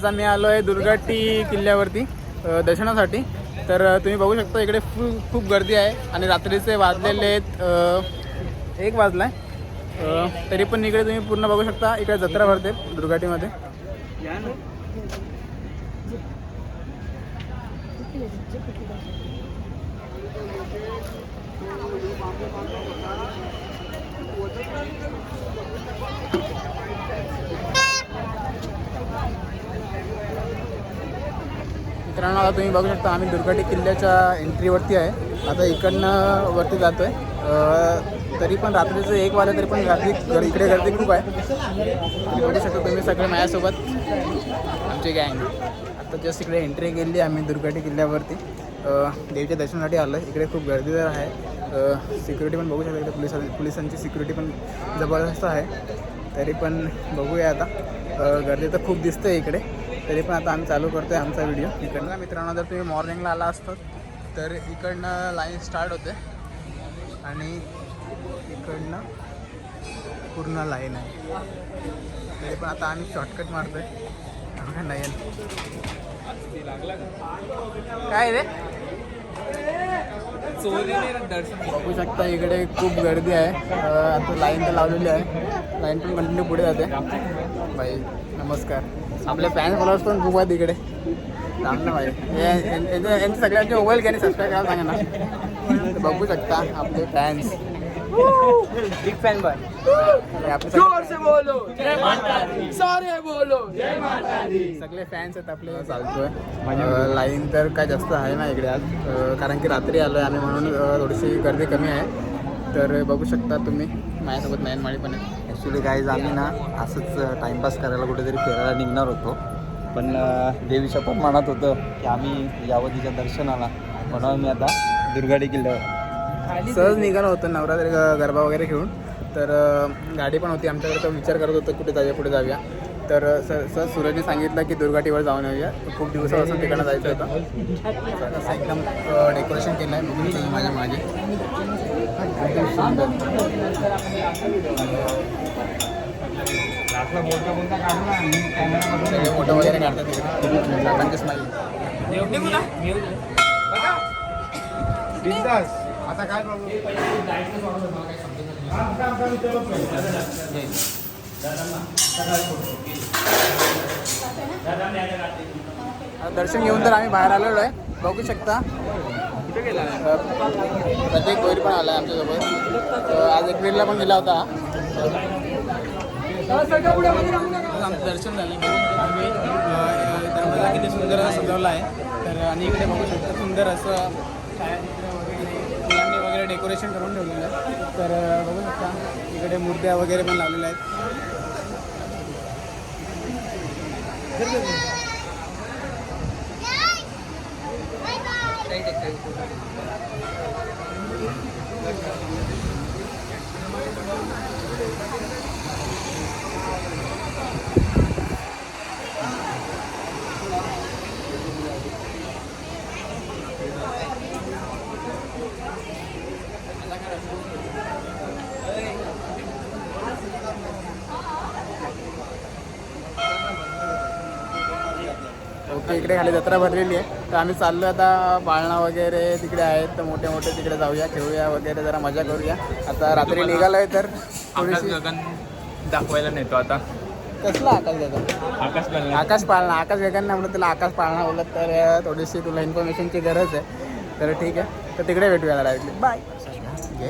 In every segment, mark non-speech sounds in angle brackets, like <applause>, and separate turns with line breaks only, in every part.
आता आम्ही आलो आहे दुर्गाटी किल्ल्यावरती दर्शनासाठी. तर तुम्ही बघू शकता इकडे खूप खूप गर्दी आहे आणि रात्रीचे वाजलेले आहेत एक वाजला आहे तरी पण इकडे तुम्ही पूर्ण बघू शकता इकडे जत्रा भरते दुर्गाटीमध्ये. मित्रांनो आता तुम्ही बघू शकता आम्ही दुर्गाटी किल्ल्याच्या एंट्रीवरती आहे. आता इकडनं वरती जातो आहे तरी पण रात्रीचं एक वाजलं तरी पण गर्दी गर- इकडे गर्दी खूप आहे. बघू शकता तुम्ही सगळे माझ्यासोबत आमची गँग आता जस्ट इकडे एंट्री केली आम्ही दुर्गाटी किल्ल्यावरती. देवीच्या दर्शनासाठी आलो आहे इकडे खूप गर्दी तर आहे. सिक्युरिटी पण बघू शकता इकडे. पोलिसां पोलिसांची सिक्युरिटी पण जबरदस्त आहे. तरी पण बघूया आता. गर्दी तर खूप दिसते इकडे. तरी पण आता आम्ही चालू करतो आहे आमचा व्हिडिओ इकडनं मित्रांनो जर तुम्ही मॉर्निंगला आला असतात तर इकडनं लाईन स्टार्ट होते. आणि इकडनं पूर्ण लाईन आहे. तरी पण आता आम्ही शॉर्टकट मारतो आहे नाही काय रे? बघू शकता इकडे खूप गर्दी आहे. आता लाईन तर लावलेली आहे. लाईन पण कंटिन्यू पुढे जाते. बाई नमस्कार. आपले फॅन फॉलोअर्स पण खूप आहेत इकडे चांगलं भाई. यां- यांचे यांचे सगळ्यांचे मोबाईल घ्या सबस्क्राईब करायला सांगा ना. बघू शकता आपले फॅन्स बिग फॅन बाय सगळे
बोलो। जय माता दी सारे बोलो। जय माता दी
सगळे फॅन्स आहेत आपले चालतोय. लाईन तर काय जास्त आहे ना इकडे आज. कारण की रात्री आलो आहे आम्ही म्हणून थोडीशी गर्दी कमी आहे. तर बघू शकता तुम्ही. माझ्यासोबत नयनमाळी पण आहे.
ॲक्च्युली गाईज आम्ही ना असंच टाईमपास करायला कुठेतरी फिरायला निघणार होतो. पण देवीच्या पण मनात होतं की आम्ही यावं तिच्या दर्शनाला. म्हणून आम्ही आता दुर्गाडी किल्ल्यावर.
सहज निघालो होतो नवरात्री ग- गरबा वगैरे घेऊन तर गाडी पण होती आमच्याकडे तर विचार करत होतो कुठे जाऊया कुठे जाऊया. तर अं, स सहज सूरजने सांगितलं की दुर्गाटीवर जाऊन येऊया. खूप दिवसापासून तिकडनं जायचं होतं. असं एकदम डेकोरेशन केलं आहे. बघून तुम्ही माझ्या मागे. एकदम सुंदर. फोटो वगैरे काढतात तिकडे काकांचे स्माईल
आता काय
दर्शन घेऊन तर आम्ही बाहेर आलेलो आहे. बघू शकता. प्रत्येक गोरी पण आला आहे आमच्यासोबत आज एकवीरला पण गेला होता. आमचं दर्शन झालं आम्ही अ, किती सुंदर असा सजवला आहे. तर आणि इकडे बघू शकता सुंदर असं छायाचित्र वगैरे फुलांनी वगैरे डेकोरेशन करून ठेवलेलं आहे. तर बघू शकता. इकडे मूर्त्या वगैरे पण लावलेल्या आहेत. Đây, đây, đây. इकडे खाली जत्रा भरलेली आहे. तर आम्ही चाललो आता पाळणा वगैरे तिकडे आहेत. तर मोठे मोठे तिकडे जाऊया खेळूया वगैरे जरा मजा करूया. आता रात्री निघालोय तर
आकाश
थोडीशी
गगन दाखवायला नेतो आता.
कसला आकाश दादा
आकाश गगन.
आकाश पाळणा. आकाश वेगांना म्हणून तुला आकाश पाळणा बोलत तर थोडीशी तुला इन्फॉर्मेशनची गरज आहे. तर ठीक आहे. तर तिकडे भेटूया डायरेक्टली. बाय घे.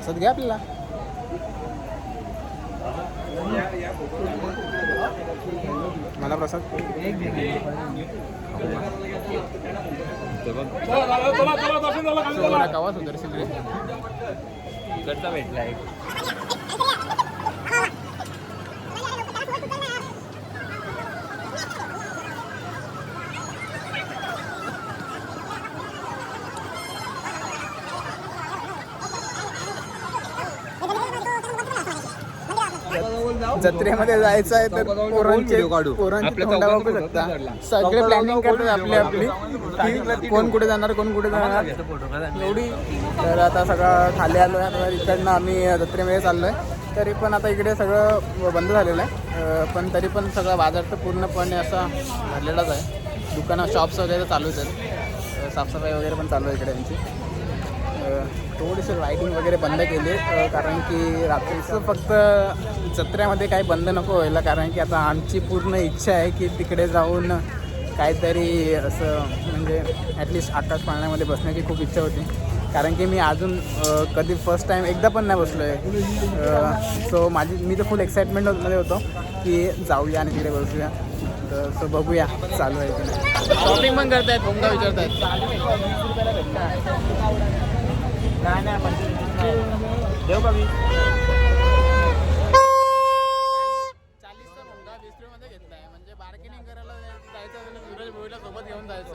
असं घे आपल्याला. मला प्रसाद. कवा सुदर्शन रे?
इकडचा भेटला एक?
जत्रेमध्ये जायचं आहे तर पोरांचे. पोरांची तोंडा बघू शकता. सगळे प्लॅनिंग करतात आपली आपली. की कोण कुठे जाणार कोण कुठे जाणार. एवढी तर आता सगळं खाली आलो आहे. इकडनं आम्ही जत्रेमध्ये चाललो आहे तरी पण आता इकडे सगळं बंद झालेलं आहे. पण तरी पण सगळा बाजार तर पूर्णपणे असा भरलेलाच आहे. दुकानं शॉप्स वगैरे चालूच आहेत. साफसफाई वगैरे पण चालू आहे इकडे यांची थोडीशी लाईटिंग वगैरे बंद केली कारण की रात्रीचं फक्त जत्र्यामध्ये काही बंद नको व्हायला कारण की आता आमची पूर्ण इच्छा आहे की तिकडे जाऊन काहीतरी असं म्हणजे ॲटलिस्ट आकाश पाळण्यामध्ये बसण्याची खूप इच्छा होती. कारण की मी अजून कधी फर्स्ट टाईम एकदा पण नाही बसलो आहे सो माझी मी तर फुल एक्साइटमेंटमध्ये होतो की जाऊया आणि तिकडे बसूया. तर सो बघूया चालू आहे शॉपिंग पण करतायत भोंगा विचारतायत?
देऊ का मी
चाळीसचा भोंगा वीस रुपयामध्ये घेतलाय. म्हणजे बार्गेनिंग करायला जायचं असेल तर सूरज भोईला सोबत घेऊन जायचं.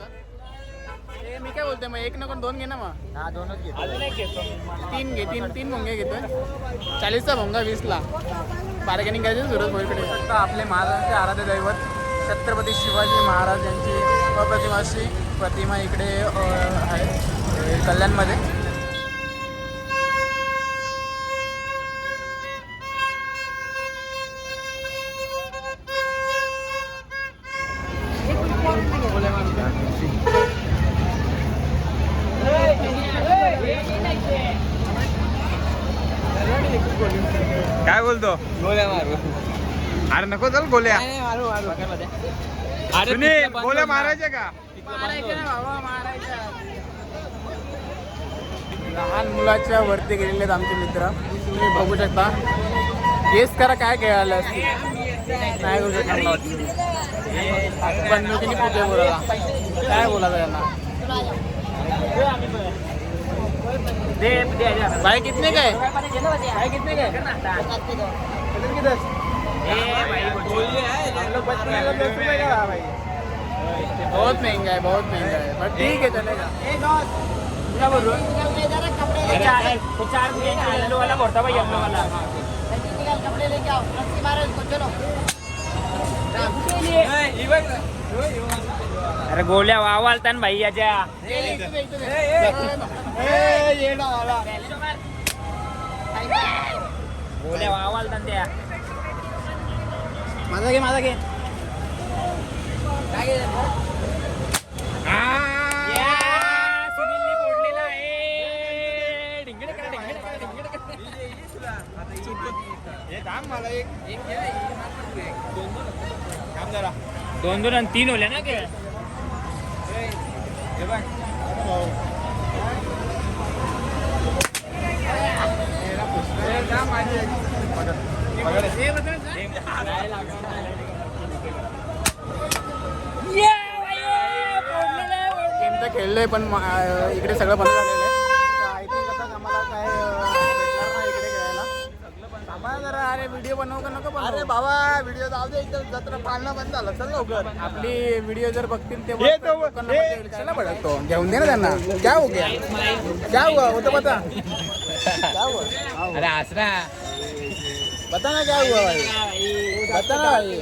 हे मी काय बोलतोय मग? एक नको दोन घे ना मग.
हा दोनच घेतो.
तीन घे तीन तीन भोंगे घेतोय. चाळीसचा भोंगा वीसला. बार्गेनिंग करायचं सूरज भोईकडे फक्त आपले महाराजांचे आराध्य दैवत छत्रपती शिवाजी महाराज यांची अप्रतिम अशी प्रतिमा इकडे आहे कल्याणमध्ये.
काय बोलतो?
गोळ्या मारू.
अरे नको चल गोल्या.
मारू
गोल्या मारायच्या का?
लहान मुलाच्या वरती गेलेले आहेत आमचे मित्र. तुम्ही बघू शकता. गेस करा काय खेळायला नाही करू शकणार. पूजा बोलायला काय बोलायचं यांना भाई कितने का है? भाई कितने का है? किधर किधर बहुत महंगा है बहुत महंगा है बट ठीक है चलेगा। क्या बोल रहे हो?
कपड़े लेके आओ रस्सी मारो इसको चलो
अरे गोळ्या वावालता ना भाई याच्या गोळ्या वावालता त्या.
माझा घे माझा घे.
दोन दोन आणि तीन होले ना
गेम तर खेळलोय पण इकडे सगळं बंद झालेलं आहे. आय थिंक आता आम्हाला काय अं, भेटणार नाही इकडे खेळायला. थांबा जरा अरे व्हिडिओ बनवू का नको
अरे बाबा व्हिडिओ जाऊ दे इथं जत्रा पाळणं बंद झालं. चल लवकर.
आपली व्हिडिओ जर बघतील तेव्हा भडकतो घेऊन दे ना त्यांना. क्या हो गया क्या हुआ वो तो बता क्या हुआ
अरे
बता ना क्या हुआ भाई? बता ना भाई।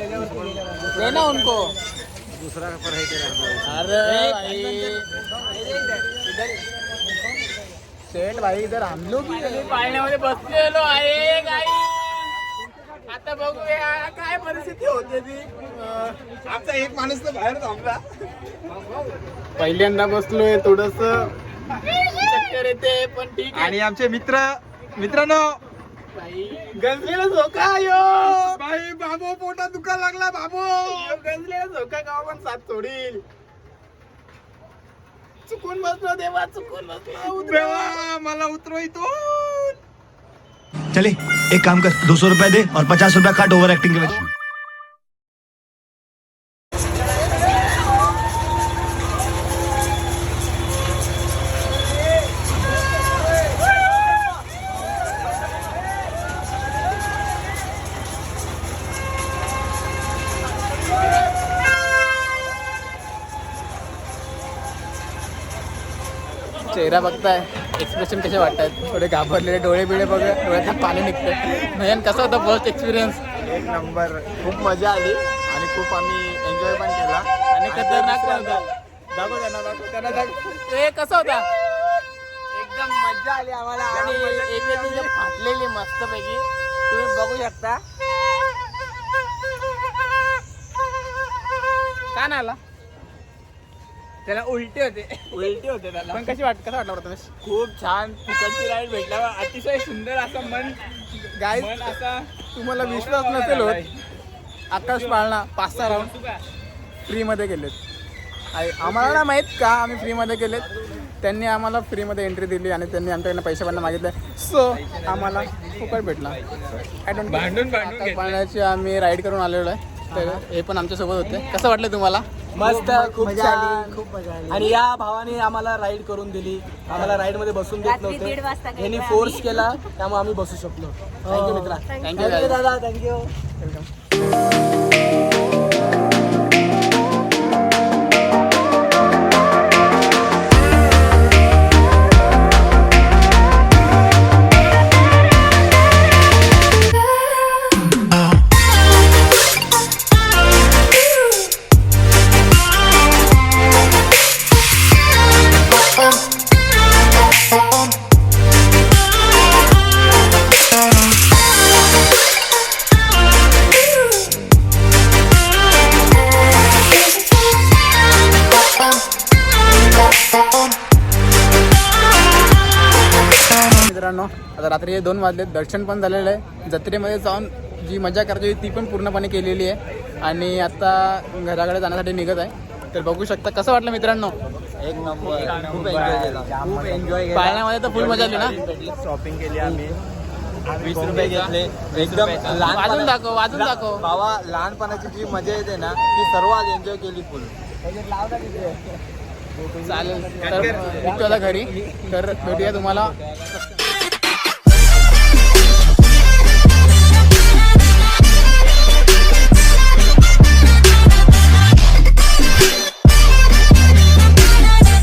देना उनको।
दुसरा
अरे भाई। इधर सेठ भाई इधर हम लोग ही। है.
पाळण्यामध्ये बसलेलो आहे गाई
आता बघूया काय परिस्थिती होते ती?
आमचा एक माणूस तर बाहेर थांबला.
पहिल्यांदा बसलोय थोडस. चक्कर येते पण ठीक आहे.
आणि आमचे मित्र मित्रांनो
गंजलेला झोका यो
बाई बाबू पोटात दुखा लागला बाबू!
गंजलेला झोका गाव पण साथ सोडील. चुकून बसलो देवा चुकून बसलो उतरा.
देवा, मला उतरो इथून.
चले एक काम कर दो सौ रुपया दे और पचास रुपया काट ओवर एक्टिंग के वजह
चेहरा बघताय एक्सप्रेशन कसे वाटतात? थोडे घाबरलेले डोळे बिळे बघ डोळ्यात पाणी निघतं नयन कसा होता फर्स्ट एक्सपिरियन्स
एक नंबर. खूप मजा आली आणि खूप आम्ही एन्जॉय पण केला.
आणि खतरनाक पण होता.
दाखव त्यांना दाखव त्यांना दाखव.
ए कसा होता?
एकदम मजा आली आम्हाला.
आणि एक फाटलेली मस्तपैकी.
तुम्ही बघू शकता.
का नाही आला
त्याला उलटे होते.
उलटी होते त्याला.
पण कशी वाट कसा वाटला प्रथमेश
खूप छान फुकटची राईड भेटला. अतिशय सुंदर असं मन
गाय
मन असा
तुम्हाला विश्वास नसेल होत. आकाश पाळणा पाच सहा राऊंड फ्रीमध्ये गेलेत. आम्हाला ना माहीत का आम्ही फ्रीमध्ये गेलेत? त्यांनी आम्हाला फ्रीमध्ये एंट्री दिली आणि त्यांनी आमच्याकडनं पैसे पण मागितले. सो आम्हाला फुकट भेटला. आय डोंट
भांडून-.
पाळण्याची आम्ही राईड करून आलेलो आहे. तर हे पण आमच्यासोबत होते. कसं वाटलं तुम्हाला?
मस्त खूप छान. खूप मजा आली. आणि या भावाने आम्हाला राईड करून दिली. आम्हाला राईडमध्ये बसून देत
रात्री दीड वाजता
नव्हते
गेलो
यांनी
आम्ही.
फोर्स केला त्यामुळे आम्ही बसू शकलो. थँक्यू मित्रा.
थँक्यू
थँक्यू दादा. थँक्यू
मित्रांनो आता रात्री हे दोन वाजले दर्शन पण झालेलं आहे. जत्रेमध्ये जाऊन जी मजा करायची होती ती पण पूर्णपणे केलेली आहे. आणि आता घराकडे जाण्यासाठी निघत आहे. तर बघू शकता कसं वाटलं मित्रांनो?
एक नंबर. खूप एन्जॉय केला. खूप एन्जॉय
पाळण्यामध्ये तर फुल मजा आली ना?
शॉपिंग केली आम्ही. वीस रुपये घेतले. एकदम लहान
वाजून दाखव वाजून दाखव.
बाबा लहानपणाची जी मजा येते ना ती सर्व आज एन्जॉय केली फुल <laughs>
चालेल तर घरी. तर भेटूया तुम्हाला.